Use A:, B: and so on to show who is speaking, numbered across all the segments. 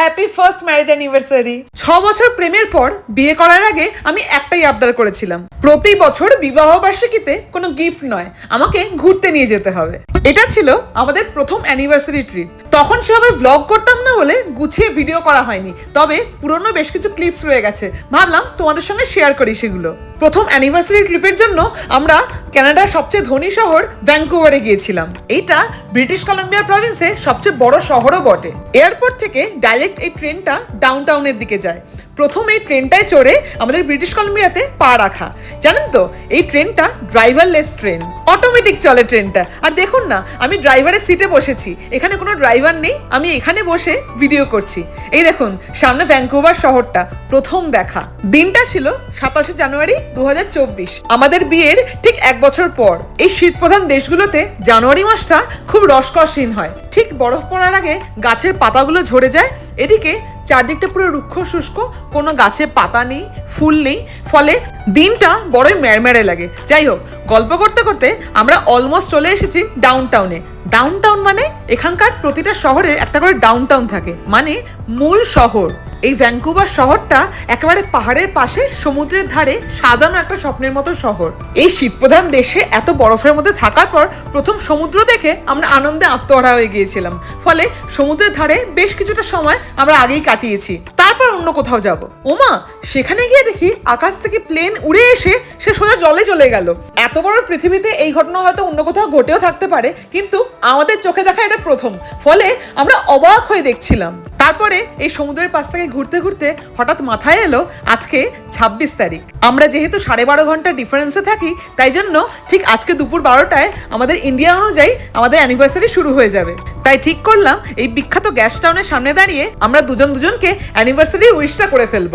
A: Happy first marriage anniversary ছ বছর প্রেমের পর বিয়ে করার আগে আমি একটাই আবদার করেছিলাম। প্রতি বছর বিবাহ বার্ষিকীতে কোনো গিফট নয়, আমাকে ঘুরতে নিয়ে যেতে হবে। এটা ছিল আমাদের প্রথম অ্যানিভার্সারি ট্রিপ তখন সেভাবে ব্লগ করতাম না বলে গুছিয়ে ভিডিও করা হয়নি। তবে পুরনো বেশ কিছু ক্লিপস রয়ে গেছে। ভাবলাম তোমাদের সঙ্গে শেয়ার করি সেগুলো। প্রথম অ্যানিভার্সারি ট্রিপের জন্য আমরা কানাডার সবচেয়ে ধনী শহর ভ্যাঙ্কুভারে গিয়েছিলাম। এইটা ব্রিটিশ কলম্বিয়া প্রভিন্সে সবচেয়ে বড় শহরও বটে। এয়ারপোর্ট থেকে ডাইরেক্ট এই ট্রেনটা ডাউন টাউনের দিকে যায়। প্রথম এই ট্রেনটায় চড়ে আমাদের ব্রিটিশ কলম্বিয়াতে পা রাখা। জানেন তো? এই ট্রেনটা ড্রাইভারলেস ট্রেন। অটোমেটিক চলে ট্রেনটা। আর দেখুন না, আমি ড্রাইভারের সিটে বসেছি। এখানে কোনো ড্রাইভার নেই, আমি এখানে বসে ভিডিও করছি। এই দেখুন, সামনে ভ্যাঙ্কুভার শহরটা, প্রথম দেখা। দিনটা ছিল সাতাশে জানুয়ারি দু হাজার চব্বিশ। আমাদের বিয়ের ঠিক এক বছর পর। এই শীত প্রধান দেশগুলোতে জানুয়ারি মাসটা খুব রসকসহীন হয়। ঠিক বরফ পড়ার আগে গাছের পাতাগুলো ঝরে যায়। এদিকে চারদিকটা পুরো রুক্ষ শুষ্ক, কোনো গাছে পাতা নেই, ফুল নেই, ফলে দিনটা বড়ই ম্যারম্যারে লাগে। যাই হোক, গল্প করতে করতে আমরা অলমোস্ট চলে এসেছি ডাউন টাউনে ডাউন টাউন মানে এখানকার প্রতিটা শহরে একটা করে ডাউন টাউন থাকে মানে মূল শহর। এই ভ্যাঙ্কুভার শহরটা একেবারে পাহাড়ের পাশে, সমুদ্রের ধারে, সাজানো একটা স্বপ্নের মতো শহর। এই শীতপ্রধান দেশে এত বরফের মধ্যে থাকার পর প্রথম সমুদ্র দেখে আমরা আনন্দে আত্মহারা হয়ে গিয়েছিলাম। ফলে সমুদ্রের ধারে বেশ কিছুটা সময় আমরা আগেই কাটিয়েছি। তারপর অন্য কোথাও যাব। ওমা, সেখানে গিয়ে দেখি আকাশ থেকে প্লেন উড়ে এসে সে সোজা জলে চলে গেল। এত বড় পৃথিবীতে এই ঘটনা হয়তো অন্য কোথাও ঘটেও থাকতে পারে, কিন্তু আমাদের চোখে দেখা এটা প্রথম। ফলে আমরা অবাক হয়ে দেখছিলাম। তারপরে এই সমুদ্রের পাশ থেকে ঘুরতে ঘুরতে হঠাৎ মাথায় এলো আজকে ছাব্বিশ তারিখ। আমরা যেহেতু সাড়ে বারো ঘণ্টা ডিফারেন্সে থাকি, তাই জন্য ঠিক আজকে দুপুর বারোটায় আমাদের ইন্ডিয়া অনুযায়ী আমাদের অ্যানিভার্সারি শুরু হয়ে যাবে। তাই ঠিক করলাম, এই বিখ্যাত গ্যাস টাউনের সামনে দাঁড়িয়ে আমরা দুজন দুজনকে অ্যানিভার্সারি উইশটা করে ফেলব।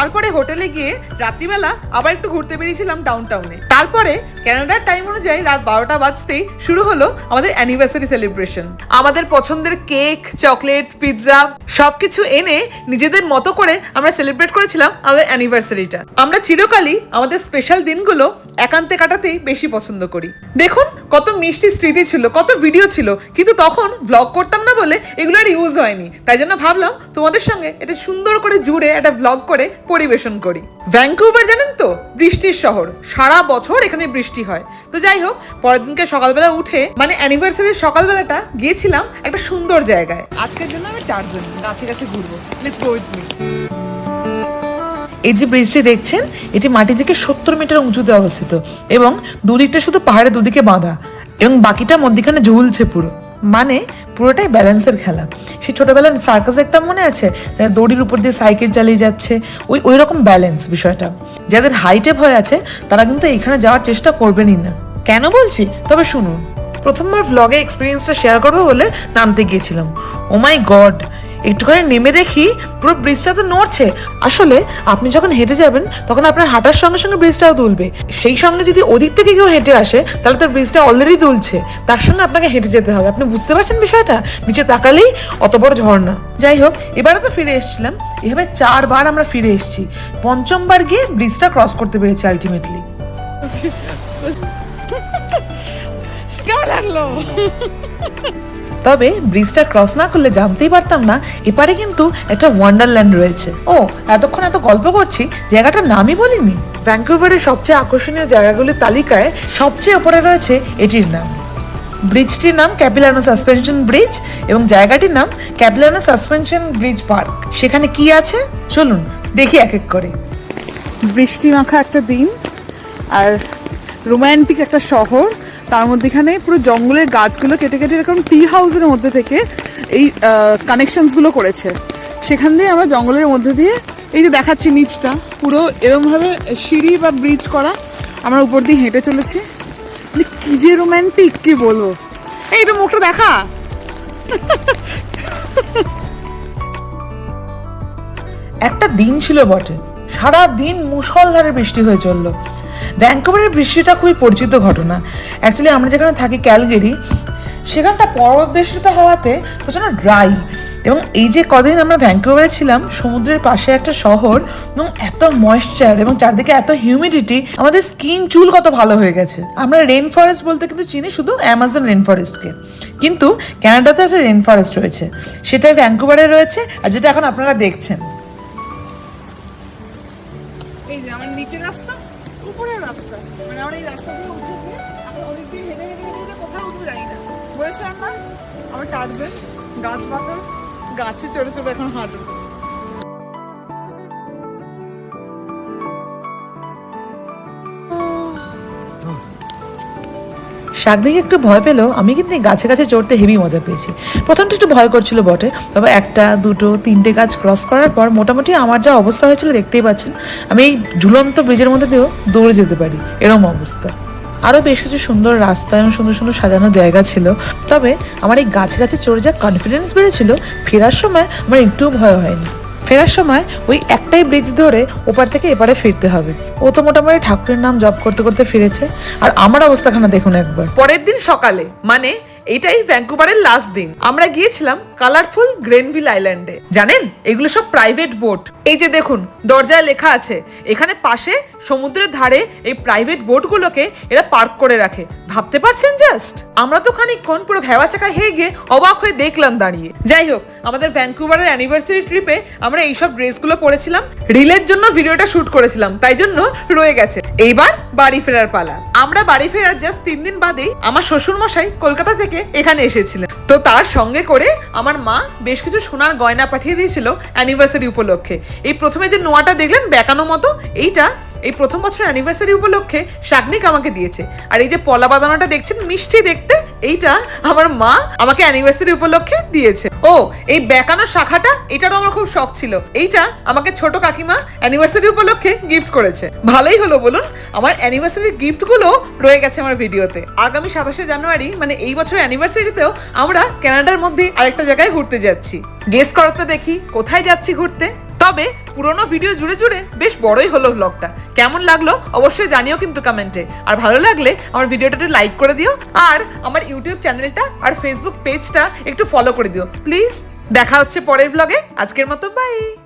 A: তারপরে হোটেলে গিয়ে রাত্রিবেলা আবার একটু ঘুরতে বেরিয়েছিলাম ডাউন টাউনে তারপরে ক্যানাডার টাইম অনুযায়ী রাত বারোটা বাজতেই শুরু হলো আমাদের অ্যানিভার্সারি সেলিব্রেশন আমাদের পছন্দের কেক চকলেট পিৎজা সবকিছু এনে নিজেদের মতো করে আমরা সেলিব্রেট করেছিলাম আমাদের অ্যানিভার্সারিটা আমরা চিরকালই আমাদের স্পেশাল দিনগুলো একান্তে কাটাতেই বেশি পছন্দ করি। দেখুন, কত মিষ্টি স্মৃতি ছিল, কত ভিডিও ছিল, কিন্তু তখন ব্লগ করতাম না বলে এগুলো আর ইউজ হয়নি। তাই জন্য ভাবলাম তোমাদের সঙ্গে এটা সুন্দর করে জুড়ে একটা ব্লগ করে পরিবেশন করি। ভ্যাঙ্কুভার জানেন তো? বৃষ্টির শহর। সারা বছর এখানে বৃষ্টি হয়। তো যাই হোক পরের দিনকে সকালবেলা উঠে মানে অ্যানিভার্সারির সকালবেলাটা গিয়েছিলাম একটা সুন্দর জায়গায়। আজকের জন্য আমি টার্জন গাছে গাছে ঘুরবো। লেটস গো উইথ মি এই যে ব্রিজটি দেখছেন এটি মাটি থেকে সত্তর মিটার উঁচুতে অবস্থিত এবং দুদিকটা শুধু পাহাড়ের দুদিকে বাঁধা এবং বাকিটা মধ্যিখানে ঝুলছে পুরো। মানে পুরোটাই ব্যালেন্সের খেলা। সে ছোটোবেলার সার্কাস একটা মনে আছে? দড়ির উপর দিয়ে সাইকেল চালিয়ে যাচ্ছে। ওই ওই রকম ব্যালেন্স বিষয়টা। যাদের হাইটে ভয় আছে, তারা কিন্তু এখানে যাওয়ার চেষ্টা করবেনই না। কেন বলছি? তবে শুনুন। প্রথমবার ব্লগে এক্সপিরিয়েন্সটা শেয়ার করব বলে নামতে গিয়েছিলাম। ও মাই গড একটুখানি নেমে দেখি পুরো ব্রিজটা তো নড়ছে। আসলে আপনি যখন হেঁটে যাবেন, তখন আপনার হাঁটার সঙ্গে সঙ্গে ব্রিজটাও দুলবে। সেই সঙ্গে যদি ওদিক থেকে কেউ হেঁটে আসে, তাহলে তার ব্রিজটা অলরেডি দুলছে। তার সঙ্গে আপনাকে হেঁটে যেতে হবে। আপনি বুঝতে পারছেন বিষয়টা? নিচে তাকালেই অত বড় ঝর্ণা। যাই হোক এবারে তো ফিরে এসেছিলাম। এভাবে চারবার আমরা ফিরে এসেছি। পঞ্চমবার গিয়ে ব্রিজটা ক্রস করতে পেরেছি আলটিমেটলি
B: কেমন লাগল?
A: তবে ব্রিজটা ক্রস না করলে জানতেই পারতাম না এপারে কিন্তু একটা ওয়ান্ডারল্যান্ড রয়েছে। ও এতক্ষণ এত গল্প করছি জায়গাটার নামই বলিনি। ভ্যাঙ্কুভারের সবচেয়ে আকর্ষণীয় জায়গাগুলির তালিকায় সবচেয়ে ওপরে রয়েছে এটির নাম। ব্রিজটির নাম ক্যাপিলানো সাসপেনশন ব্রিজ এবং জায়গাটির নাম ক্যাপিলানো সাসপেনশন ব্রিজ পার্ক। সেখানে কি আছে? চলুন দেখি এক এক করে।
B: বৃষ্টি মাখা একটা দিন আর রোম্যান্টিক একটা শহর। তার মধ্যেখানে পুরো জঙ্গলের গাছগুলো কেটে কেটে এরকম টি হাউসের মধ্যে থেকে এই কানেকশনসগুলো করেছে। সেখান দিয়ে আমরা জঙ্গলের মধ্যে দিয়ে এই যে দেখাচ্ছি নিচটা, পুরো এরমভাবে সিঁড়ি বা ব্রিজ করা আমরা উপর দিয়ে হেঁটে চলেছি। মানে কি যে রোম্যান্টিক কি বলব? এই একটু মুখটা দেখা।
A: একটা দিন ছিল বটে। সারা দিন মুষলধারে বৃষ্টি হয়ে চলল। ভ্যাঙ্কুভারের বৃষ্টিটা খুবই পরিচিত ঘটনা। অ্যাকচুয়ালি আমরা যেখানে থাকি, ক্যালগেরি, সেখানটা পর্বত বেষ্টিত হওয়াতে প্রচণ্ড ড্রাই এবং এই যে কদিন আমরা ভ্যাঙ্কুভারে ছিলাম, সমুদ্রের পাশে একটা শহর, এবং এত ময়েশ্চার এবং চারদিকে এত হিউমিডিটি আমাদের স্কিন চুল কত ভালো হয়ে গেছে। আমরা রেন ফরেস্ট বলতে কিন্তু চিনি শুধু অ্যামাজন রেন ফরেস্টকে কিন্তু ক্যানাডাতে একটা রেন ফরেস্ট রয়েছে। সেটাই ভ্যাঙ্কুভারে রয়েছে, আর যেটা এখন আপনারা দেখছেন।
B: না? আমার টার্জেন গাছ চড়ে চড়ে এখন হাঁটবো।
A: শাকদিকে একটু ভয় পেলেও আমি কিন্তু গাছে গাছে চড়তে হেভি মজা পেয়েছি। প্রথমটা একটু ভয় করছিল বটে, তবে একটা, দুটো, তিনটে গাছ ক্রস করার পর মোটামুটি আমার যা অবস্থা হয়েছিল দেখতেই পাচ্ছেন। আমি এই ঝুলন্ত ব্রিজের মধ্যে দিয়েও দৌড়ে যেতে পারি, এরম অবস্থা। আরও বেশ কিছু সুন্দর রাস্তা এবং সুন্দর সুন্দর সাজানো জায়গা ছিল। তবে আমার এই গাছে গাছে চড়ে যা কনফিডেন্স বেড়েছিল, ফেরার সময় আমার একটুও ভয় হয়নি। ফেরার সময় ওই একটাই ব্রিজ ধরে ওপার থেকে এপারে ফিরতে হবে। ও তো মোটামুটি ঠাকুরের নাম জপ করতে করতে ফিরেছে। আর আমার অবস্থাখানা দেখুন একবার। পরের দিন সকালে মানে এটাই ভ্যাঙ্কুভারের লাস্ট দিন, আমরা গিয়েছিলাম কালারফুল গ্রেনভিল আইল্যান্ডে জানেন? এগুলো সব প্রাইভেট বোট এই যে দেখুন, দরজায় লেখা আছে, এখানে পাশে সমুদ্রের ধারে এই প্রাইভেট বোটগুলোকে এরা পার্ক করে রাখে। ভাবতে পারছেন জাস্ট আমরা তো খানিকক্ষণ পুরো ভেবা চাকা গিয়ে অবাক হয়ে দেখলাম দাঁড়িয়ে। যাই হোক, আমাদের ভ্যাঙ্কুভারের অ্যানিভার্সারি ট্রিপে আমরা এইসব ড্রেসগুলো পরেছিলাম, রিলের জন্য ভিডিওটা শুট করেছিলাম, তাই জন্য রয়ে গেছে। এইবার বাড়ি ফেরার পালা। আমরা বাড়ি ফেরার জাস্ট তিন দিন বাদেই আমার শ্বশুর মশাই কলকাতা থেকে এখানে এসেছিলেন। তো তার সঙ্গে করে আমার মা বেশ কিছু সোনার গয়না পাঠিয়ে দিয়েছিল অ্যানিভার্সারি উপলক্ষে। এই প্রথমে যে নোয়াটা দেখলেন, বেকানো মতো, এইটা এই প্রথম বছর অ্যানিভার্সারি উপলক্ষে শাগনিক আমাকে দিয়েছে। আর এই যে পলা বাদানোটা দেখছেন, মিষ্টি দেখতে, এইটা আমার মা আমাকে অ্যানিভার্সারি উপলক্ষে দিয়েছে। ও, এই বেকানো শাখাটা, এটারও আমার খুব শখ ছিল। এইটা আমাকে ছোট কাকিমা অ্যানিভার্সারি উপলক্ষে গিফট করেছে। ভালোই হলো বলুন, আমার অ্যানিভার্সারির গিফটগুলো রয়ে গেছে আমার ভিডিওতে। আগামী সাতাশে জানুয়ারি মানে এই বছর অ্যানিভার্সারিতেও আমরা কানাডার মধ্যে আরেকটা জায়গায় ঘুরতে যাচ্ছি। গেস করো তো দেখি, কোথায় যাচ্ছি ঘুরতে? তবে পুরোনো ভিডিও জুড়ে জুড়ে বেশ বড়ই হলো ব্লগটা কেমন লাগল অবশ্যই জানিও কিন্তু কমেন্টে। আর ভালো লাগলে আমার ভিডিওটা লাইক করে দিও, আর আমার ইউটিউব চ্যানেলটা আর ফেসবুক পেজটা একটু ফলো করে দিও। প্লিজ দেখা হচ্ছে পরের ব্লগে আজকের মতো বাই